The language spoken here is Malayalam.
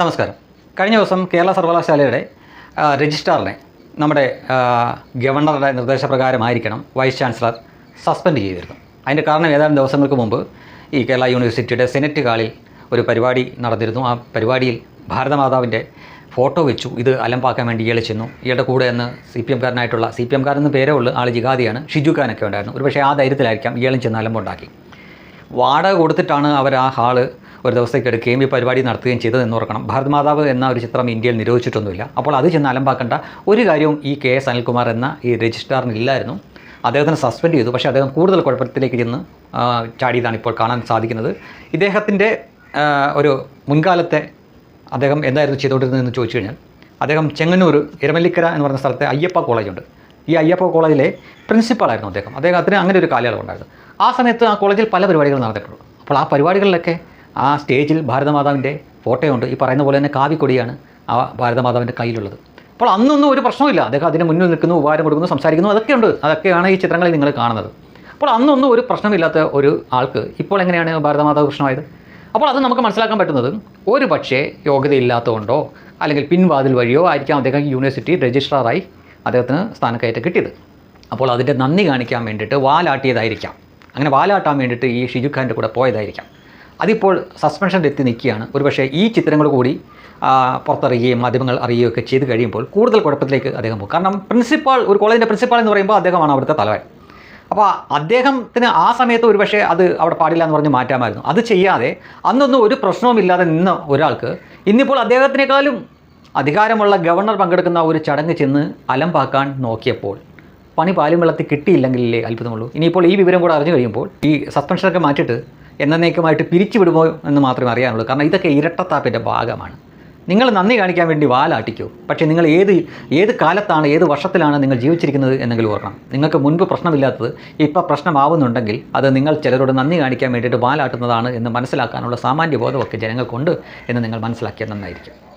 നമസ്കാരം. കഴിഞ്ഞ ദിവസം കേരള സർവകലാശാലയുടെ രജിസ്ട്രാറിനെ നമ്മുടെ ഗവർണറുടെ നിർദ്ദേശപ്രകാരമായിരിക്കണം വൈസ് ചാൻസലർ സസ്പെൻഡ് ചെയ്തിരുന്നു അതിന്റെ കാരണം ഏതാനും ദിവസങ്ങൾക്ക് മുമ്പ് ഈ കേരള യൂണിവേഴ്സിറ്റിയുടെ സെനറ്റ് ഹാളിൽ ഒരു പരിപാടി നടന്നിരുന്നു. ആ പരിപാടിയിൽ ഭാരതമാതാവിന്റെ ഫോട്ടോ വെച്ചു. ഇത് അലമ്പാക്കാൻ വേണ്ടി ഇയാൾ ചെന്നു. ഇയാളുടെ കൂടെ എന്ന് സി പി എംകാരനായിട്ടുള്ള സി പി എംകാരെന്ന് പേരേ ഉള്ളൂ ആൾ ജിഗാദിയാണ് ഷിജു ഖാനൊക്കെ ഉണ്ടായിരുന്നു. ഒരുപക്ഷേ ആ ധൈര്യത്തിലായിരിക്കാം ഇയാളും ചെന്ന് അലമ്പുണ്ടാക്കി. വാടക കൊടുത്തിട്ടാണ് അവർ ആ ഹാൾ ഒരു ദിവസത്തേക്ക് എടുക്കുകയും ഈ പരിപാടി നടത്തുകയും ചെയ്തതെന്ന് ഓർക്കണം. ഭാരത് മാതാവ് എന്ന ഒരു ചിത്രം ഇന്ത്യയിൽ നിരോധിച്ചിട്ടൊന്നുമില്ല. അപ്പോൾ അത് ചെന്ന് അലമ്പാക്കേണ്ട ഒരു കാര്യവും ഈ കെ എസ് അനിൽകുമാർ എന്ന ഈ രജിസ്ട്രാറിന് ഇല്ലായിരുന്നു. അദ്ദേഹത്തിന് സസ്പെൻഡ് ചെയ്തു. പക്ഷേ അദ്ദേഹം കൂടുതൽ കുഴപ്പത്തിലേക്ക് ചെന്ന് ചാടിയതാണ് ഇപ്പോൾ കാണാൻ സാധിക്കുന്നത്. ഇദ്ദേഹത്തിന്റെ ഒരു മുൻകാലത്തെ അദ്ദേഹം എന്തായിരുന്നു ചെയ്തുകൊണ്ടിരുന്നതെന്ന് ചോദിച്ചു കഴിഞ്ഞാൽ അദ്ദേഹം ചെങ്ങന്നൂർ ഇരമല്ലിക്കര എന്ന് പറഞ്ഞ സ്ഥലത്തെ അയ്യപ്പ കോളേജുണ്ട്. ഈ അയ്യപ്പ കോളേജിലെ പ്രിൻസിപ്പളായിരുന്നു അദ്ദേഹം. അദ്ദേഹത്തിന് അങ്ങനെ ഒരു കാലയളവ് ഉണ്ടായിരുന്നു ആ സമയത്ത് ആ കോളേജിൽ പല പരിപാടികൾ നടത്തപ്പെട്ടു അപ്പോൾ ആ പരിപാടികളിലൊക്കെ ആ സ്റ്റേജിൽ ഭാരതമാതാവിന്റെ ഫോട്ടോയുണ്ട്. ഈ പറയുന്ന പോലെ തന്നെ കാവിക്കൊടിയാണ് ആ ഭാരതമാതാവിന്റെ കയ്യിലുള്ളത്. അപ്പോൾ അന്നൊന്നും ഒരു പ്രശ്നമില്ല അദ്ദേഹം അതിന് മുന്നിൽ നിൽക്കുന്നു ഉപകാരം കൊടുക്കുന്നു സംസാരിക്കുന്നു. അതൊക്കെയുണ്ട്. അതൊക്കെയാണ് ഈ ചിത്രങ്ങളിൽ നിങ്ങൾ കാണുന്നത്. അപ്പോൾ അന്നൊന്നും ഒരു പ്രശ്നമില്ലാത്ത ഒരു ആൾക്ക് ഇപ്പോൾ എങ്ങനെയാണ് ഭാരതമാതാവ് പ്രശ്നമായത്? അപ്പോൾ അത് നമുക്ക് മനസ്സിലാക്കാൻ പറ്റുന്നത് ഒരു പക്ഷേ യോഗ്യതയില്ലാത്തതുകൊണ്ടോ അല്ലെങ്കിൽ പിൻവാതിൽ വഴിയോ ആയിരിക്കാം അദ്ദേഹം യൂണിവേഴ്സിറ്റി രജിസ്ട്രാറായി അദ്ദേഹത്തിന് സ്ഥാനക്കയറ്റം കിട്ടിയത്. അപ്പോൾ അതിന്റെ നന്ദി കാണിക്കാൻ വേണ്ടിയിട്ട് വാലാട്ടിയതായിരിക്കാം. അങ്ങനെ വാലാട്ടാൻ വേണ്ടിയിട്ട് ഈ ഷിജു ഖാന്റെ കൂടെ പോയതായിരിക്കാം. അതിപ്പോൾ സസ്പെൻഷനിലെത്തി നിൽക്കുകയാണ്. ഒരുപക്ഷെ ഈ ചിത്രങ്ങൾ കൂടി പുറത്തറിയുകയും മാധ്യമങ്ങൾ അറിയുകയും ഒക്കെ ചെയ്ത് കഴിയുമ്പോൾ കൂടുതൽ കുഴപ്പത്തിലേക്ക് അദ്ദേഹം പോകും. കാരണം പ്രിൻസിപ്പാൾ ഒരു കോളേജിന്റെ പ്രിൻസിപ്പാൾ എന്ന് പറയുമ്പോൾ അദ്ദേഹമാണ് അവിടുത്തെ തലവൻ. അപ്പോൾ അദ്ദേഹത്തിന് ആ സമയത്ത് ഒരുപക്ഷെ അത് അവിടെ പാടില്ല എന്ന് പറഞ്ഞ് മാറ്റാമായിരുന്നു. അത് ചെയ്യാതെ അന്നൊന്നും ഒരു പ്രശ്നവുമില്ലാതെ നിന്ന ഒരാൾക്ക് ഇന്നിപ്പോൾ അദ്ദേഹത്തിനേക്കാളും അധികാരമുള്ള ഗവർണർ പങ്കെടുക്കുന്ന ഒരു ചടങ്ങ് ചെന്ന് അലമ്പാക്കാൻ നോക്കിയപ്പോൾ പണി പാലും വെള്ളത്തിൽ കിട്ടിയില്ലെങ്കിലേ അത്ഭുതമുള്ളൂ. ഇനിയിപ്പോൾ ഈ വിവരം കൂടെ അറിഞ്ഞു കഴിയുമ്പോൾ ഈ സസ്പെൻഷനൊക്കെ മാറ്റിയിട്ട് എന്നേക്കുമായിട്ട് പിരിച്ചുവിടുമോ എന്ന് മാത്രമേ അറിയാനുള്ളൂ. കാരണം ഇതൊക്കെ ഇരട്ടത്താപ്പിന്റെ ഭാഗമാണ്. നിങ്ങൾ നന്ദി കാണിക്കാൻ വേണ്ടി വാലാട്ടിക്കൂ. പക്ഷേ നിങ്ങൾ ഏത് ഏത് കാലത്താണ് ഏത് വർഷത്തിലാണ് നിങ്ങൾ ജീവിച്ചിരിക്കുന്നത് എന്നെങ്കിലും ഓർക്കണം. നിങ്ങൾക്ക് മുൻപ് പ്രശ്നമില്ലാത്തത് ഇപ്പോൾ പ്രശ്നമാവുന്നുണ്ടെങ്കിൽ അത് നിങ്ങൾ ചിലരോട് നന്ദി കാണിക്കാൻ വേണ്ടിയിട്ട് വാലാട്ടുന്നതാണ് എന്ന് മനസ്സിലാക്കാനുള്ള സാമാന്യ ബോധമൊക്കെ ജനങ്ങൾക്കുണ്ട് എന്ന് നിങ്ങൾ മനസ്സിലാക്കിയാൽ നന്നായിരിക്കും.